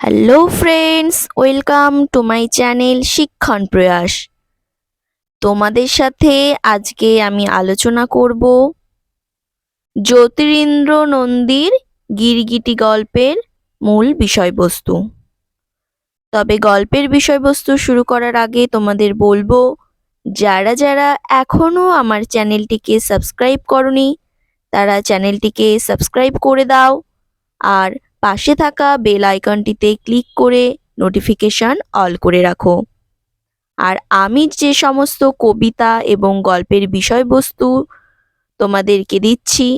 Hello friends welcome to my channel Shikshan Prayas তোমাদের সাথে আজকে আমি আলোচনা করব জ্যোতিরিন্দ্র নন্দীর গিরগিটি গল্পের মূল বিষয়বস্তু। তবে গল্পের বিষয়বস্তু শুরু করার আগে তোমাদের বলব, যারা যারা এখনও আমার চ্যানেলটিকে সাবস্ক্রাইব করনি, তারা চ্যানেলটিকে সাবস্ক্রাইব করে দাও। আর পাশে থাকা বেল আইকনটিতে ক্লিক করে নোটিফিকেশন অল করে রাখো। আর আমি যে সমস্ত কবিতা এবং গল্পের বিষয়বস্তু তোমাদেরকে দিচ্ছি,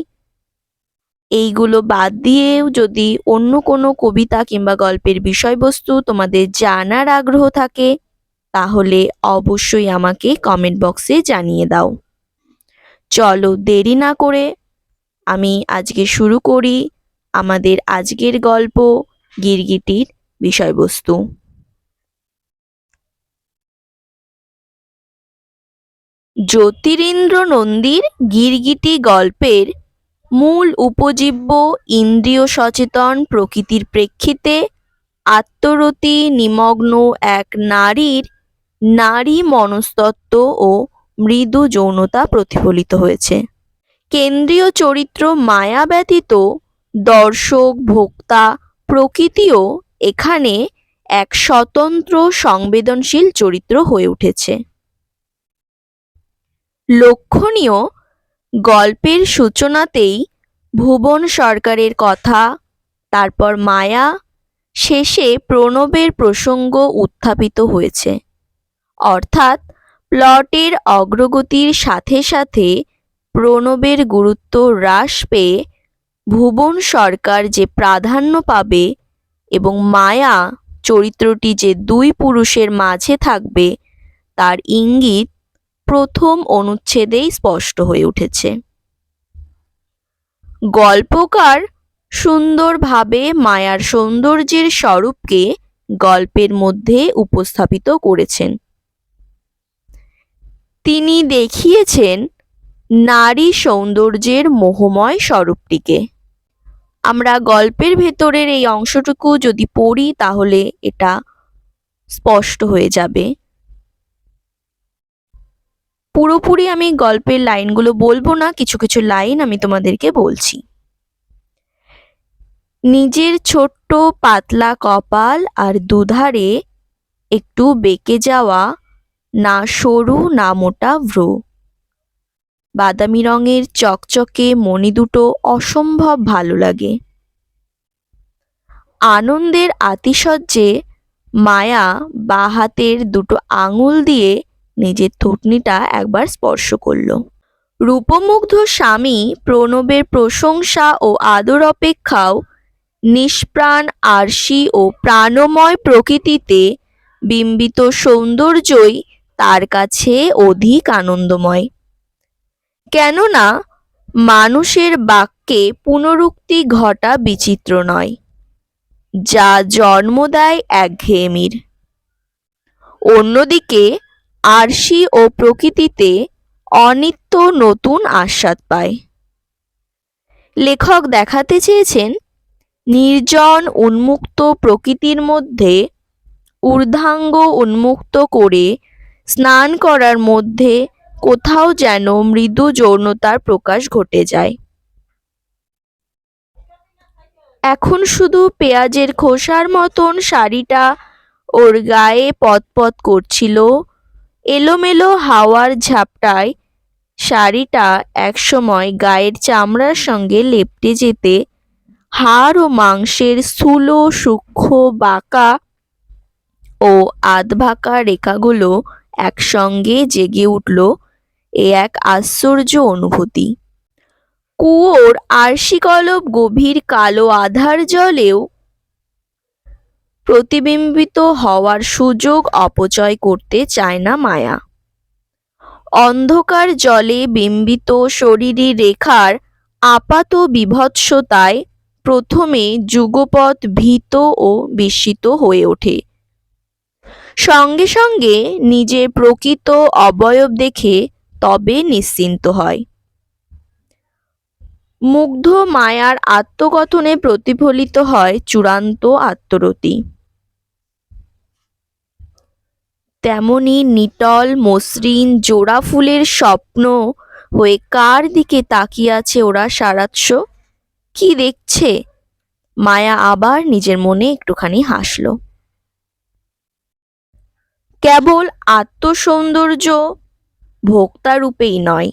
এইগুলো বাদ দিয়েও যদি অন্য কোনো কবিতা কিংবা গল্পের বিষয়বস্তু তোমাদের জানার আগ্রহ থাকে, তাহলে অবশ্যই আমাকে কমেন্ট বক্সে জানিয়ে দাও। চলো দেরি না করে আমি আজকে শুরু করি। আমাদের আজকের গল্প গিরগিটির বিষয়বস্তু। জ্যোতিরিন্দ্র নন্দীর গিরগিটি গল্পের মূল উপজীব্য ইন্দ্রিয় সচেতন প্রকৃতির প্রেক্ষিতে আত্মরতি নিমগ্ন এক নারীর নারী মনস্তত্ত্ব ও মৃদু যৌনতা প্রতিফলিত হয়েছে। কেন্দ্রীয় চরিত্র মায়া ব্যতীত দর্শক, ভোক্তা, প্রকৃতিও এখানে এক স্বতন্ত্র, সংবেদনশীল চরিত্র হয়ে উঠেছে। লক্ষণীয় গল্পের সূচনাতেই ভুবন সরকারের কথা, তারপর মায়া, শেষে প্রণবের প্রসঙ্গ উত্থাপিত হয়েছে। অর্থাৎ প্লটের অগ্রগতির সাথে সাথে প্রণবের গুরুত্ব হ্রাস পেয়ে ভুবন সরকার যে প্রাধান্য পাবে এবং মায়া চরিত্রটি যে দুই পুরুষের মাঝে থাকবে, তার ইঙ্গিত প্রথম অনুচ্ছেদেই স্পষ্ট হয়ে উঠেছে। গল্পকার সুন্দরভাবে মায়ার সৌন্দর্যের স্বরূপকে গল্পের মধ্যে উপস্থাপিত করেছেন। তিনি দেখিয়েছেন নারী সৌন্দর্যের মোহময় স্বরূপটিকে। আমরা গল্পের ভেতরের এই অংশটুকু যদি পড়ি, তাহলে এটা স্পষ্ট হয়ে যাবে। পুরোপুরি আমি গল্পের লাইনগুলো বলব না, কিছু কিছু লাইন আমি তোমাদেরকে বলছি। নিজের ছোট্ট পাতলা কপাল আর দুধারে একটু বেঁকে যাওয়া, না সরু, না মোটা ভ্রু। বাদামি রঙের চকচকে মণি দুটো অসম্ভব ভালো লাগে। আনন্দের আতিশয্যে মায়া বা হাতের দুটো আঙুল দিয়ে নিজের থুতনিটা একবার স্পর্শ করল। রূপমুগ্ধ স্বামী প্রণবের প্রশংসা ও আদর অপেক্ষাও নিষ্প্রাণ আরশি ও প্রাণময় প্রকৃতিতে বিম্বিত সৌন্দর্যই তার কাছে অধিক আনন্দময়। কেননা মানুষের বাক্যে পুনরুক্তি ঘটা বিচিত্র নয়, যা জন্ম দেয় একঘেয়েমির অন্যদিকে আরশি ও প্রকৃতিতে অনিত্য নতুন আস্বাদ পায়। লেখক দেখাতে চেয়েছেন, নির্জন উন্মুক্ত প্রকৃতির মধ্যে ঊর্ধ্বাঙ্গ উন্মুক্ত করে স্নান করার মধ্যে কোথাও যেন মৃদু যৌনতার প্রকাশ ঘটে যায়। এখন শুধু পেঁয়াজের খোসার মতন শাড়িটা ওর গায়ে পতপত করছিল। এলোমেলো হাওয়ার ঝাপটায় শাড়িটা একসময় গায়ের চামড়ার সঙ্গে লেপটে যেতে, হাড় ও মাংসের স্থূল সূক্ষ্ম, বাঁকা ও আধবাঁকা রেখাগুলো একসঙ্গে জেগে উঠল এ এক আশ্চর্য অনুভূতি। কুয়োর আরশিকলব গভীর কালো আধার জলেও প্রতিবিম্বিত হওয়ার সুযোগ অপচয় করতে চায় না মায়া। অন্ধকার জলে বিম্বিত শরীরী রেখার আপাত বিভৎসতায় প্রথমে যুগপথ ভীত ও বিস্মিত হয়ে ওঠে। সঙ্গে সঙ্গে নিজের প্রকৃত অবয়ব দেখে তবে নিশ্চিন্ত হয়। মুগ্ধ মায়ার আত্মকথনে প্রতিফলিত হয় চূড়ান্ত আত্মরতি। তেমনি নিটল, মসৃণ, জোড়া ফুলের স্বপ্ন হয়ে কার দিকে তাকিয়ে আছে ওরা সারাৎস কি দেখছে? মায়া আবার নিজের মনে একটুখানি হাসল। কেবল আত্মসৌন্দর্য ভোক্তারূপেই নয়।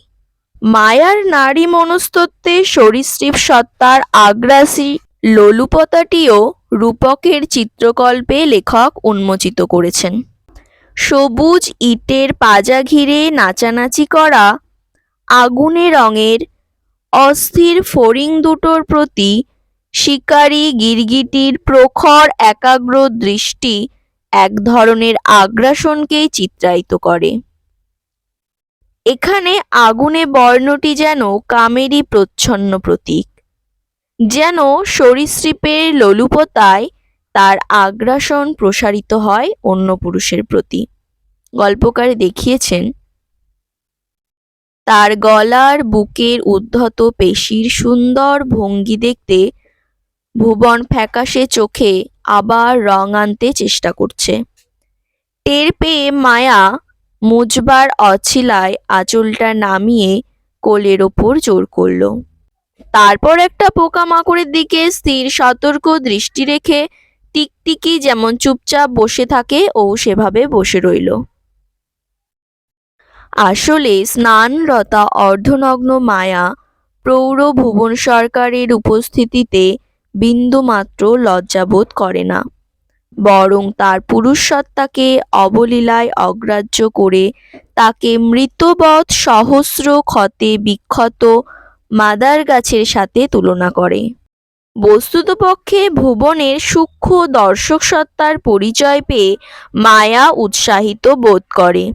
মায়ার নারী মনস্তত্ত্বে সরীসৃপ সত্তার আগ্রাসী লোলুপতাটিও রূপকের চিত্রকল্পে লেখক উন্মোচিত করেছেন। সবুজ ইটের পাজা ঘিরে নাচানাচি করা আগুনে রঙের অস্থির ফড়িং দুটোর প্রতি শিকারী গিরগিটির প্রখর একাগ্র দৃষ্টি এক ধরনের আগ্রাসনকেই চিত্রায়িত করে। এখানে আগুনে বর্ণটি যেন কামেরই প্রচ্ছন্ন প্রতীক। যেন সরীসৃপের লোলুপতায় তার আগ্রাসন প্রসারিত হয় অন্য পুরুষের প্রতি। গল্পকার দেখিয়েছেন, তার গলার বুকের উদ্ধত পেশির সুন্দর ভঙ্গি দেখতে ভুবন ফ্যাকাশে চোখে আবার রং আনতে চেষ্টা করছে। টের পেয়ে মায়া মুজবার অছিলায় আঁচলটা নামিয়ে কোলের ওপর জোর করল। তারপর একটা পোকামাকড়ের দিকে স্থির সতর্ক দৃষ্টি রেখে টিকটিকি যেমন চুপচাপ বসে থাকে, ও সেভাবে বসে রইল। আসলে স্নানরতা অর্ধনগ্ন মায়া প্রৌঢ় ভুবন সরকারের উপস্থিতিতে বিন্দুমাত্র লজ্জাবোধ করে না। বরং তার পুরুষসত্তাকে অবলীলায় অগ্রাহ্য করে তাকে মৃতবৎ সহস্র ক্ষতে বিক্ষত মাদার গাছের সাথে তুলনা করে। বস্তুতপক্ষে ভুবনের সূক্ষ্ম দর্শক সত্তার পরিচয় পেয়ে মায়া উৎসাহিত বোধ করে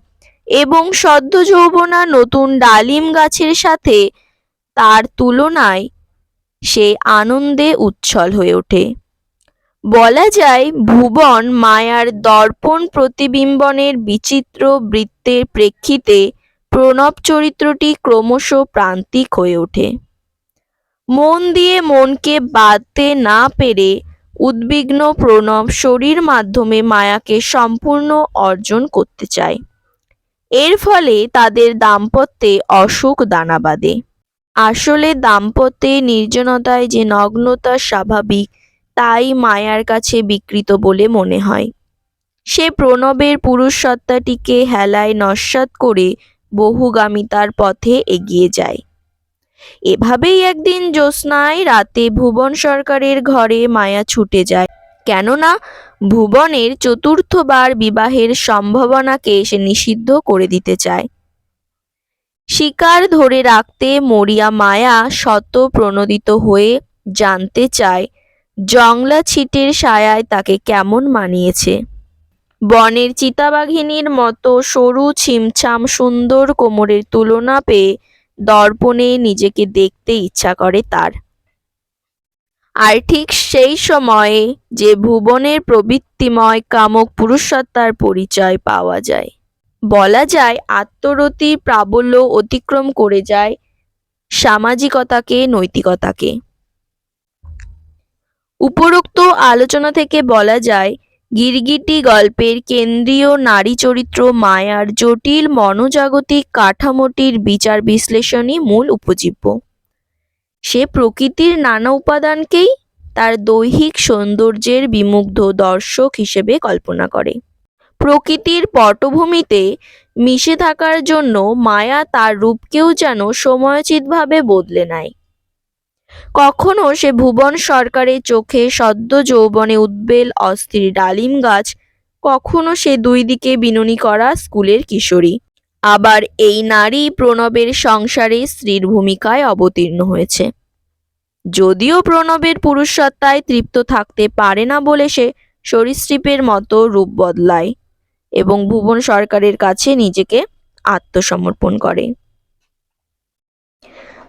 এবং সদ্য যৌবনা নতুন ডালিম গাছের সাথে তার তুলনায় সে আনন্দে উচ্ছল হয়ে ওঠে। বলা যায়, ভুবন মায়ার দর্পণ প্রতিবিম্বনের বিচিত্র বৃত্তের প্রেক্ষিতে প্রণব চরিত্রটি ক্রমশ প্রান্তিক হয়ে ওঠে। মন দিয়ে মনকে বাঁধতে না পেরে উদ্বিগ্ন প্রণব শরীর মাধ্যমে মায়াকে সম্পূর্ণ অর্জন করতে চায়। এর ফলে তাদের দাম্পত্যে অসুখ দানা বাঁধে। আসলে দাম্পত্যে নির্জনতায় যে নগ্নতা স্বাভাবিক তাই মায়ার কাছে বিকৃত বলে মনে হয়। সে প্রণবের পুরুষ সত্তাটিকে হেলায় নস্যাৎ করে বহুগামিতার পথে এগিয়ে যায়। এভাবেই একদিন জ্যোৎস্নায় রাতে ভুবন সরকারের ঘরে মায়া ছুটে যায়। কেননা ভুবনের চতুর্থবার বিবাহের সম্ভাবনাকে সে নিষিদ্ধ করে দিতে চায়। শিকার ধরে রাখতে মরিয়া মায়া শত প্রণোদিত হয়ে জানতে চায় জংলা ছিটের সায়ায় তাকে কেমন মানিয়েছে? বনের চিতাবাঘিনীর মতো সরু, ছিমছাম, সুন্দর কোমরের তুলনা পেয়ে দর্পণে নিজেকে দেখতে ইচ্ছা করে তার। আর ঠিক সেই সময়ে যে ভুবনের প্রবৃত্তিময় কামক পুরুষসত্তার পরিচয় পাওয়া যায়। বলা যায়, আত্মরতি, প্রাবল্য অতিক্রম করে যায় সামাজিকতাকে, নৈতিকতাকে। উপরোক্ত আলোচনা থেকে বলা যায়, গিরগিটি গল্পের কেন্দ্রীয় নারী চরিত্র মায়ার জটিল মনোজাগতিক কাঠামোটির বিচার বিশ্লেষণই মূল উপজীব্য। সে প্রকৃতির নানা উপাদানকেই তার দৈহিক সৌন্দর্যের বিমুগ্ধ দর্শক হিসেবে কল্পনা করে। প্রকৃতির পটভূমিতে মিশে থাকার জন্য মায়া তার রূপকেও যেন সময়োচিতভাবে বদলে নেয়। কখনো সে ভুবন সরকারের চোখে সদ্য যৌবনে উদ্বেল অস্থির ডালিম গাছ, কখনো সে দুই দিকে বিনুনি করা স্কুলের কিশোরী। আবার এই নারী প্রণবের সংসারে স্ত্রীর ভূমিকায় অবতীর্ণ হয়েছে। যদিও প্রণবের পুরুষসত্তায় তৃপ্ত থাকতে পারে না বলে সে সরীসৃপের মতো রূপ বদলায় এবং ভুবন সরকারের কাছে নিজেকে আত্মসমর্পণ করে।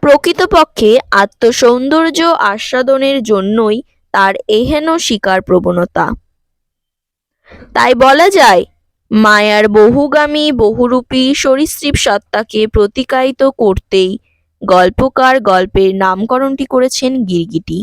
প্রকৃতপক্ষে আত্মসৌন্দর্য আস্বাদনের জন্যই তার এহেন শিকার প্রবণতা। তাই বলা যায়, মায়ার বহুগামী, বহুরূপী সরীসৃপ সত্তাকে প্রতিকায়িত করতেই গল্পকার গল্পের নামকরণটি করেছেন গিরগিটি।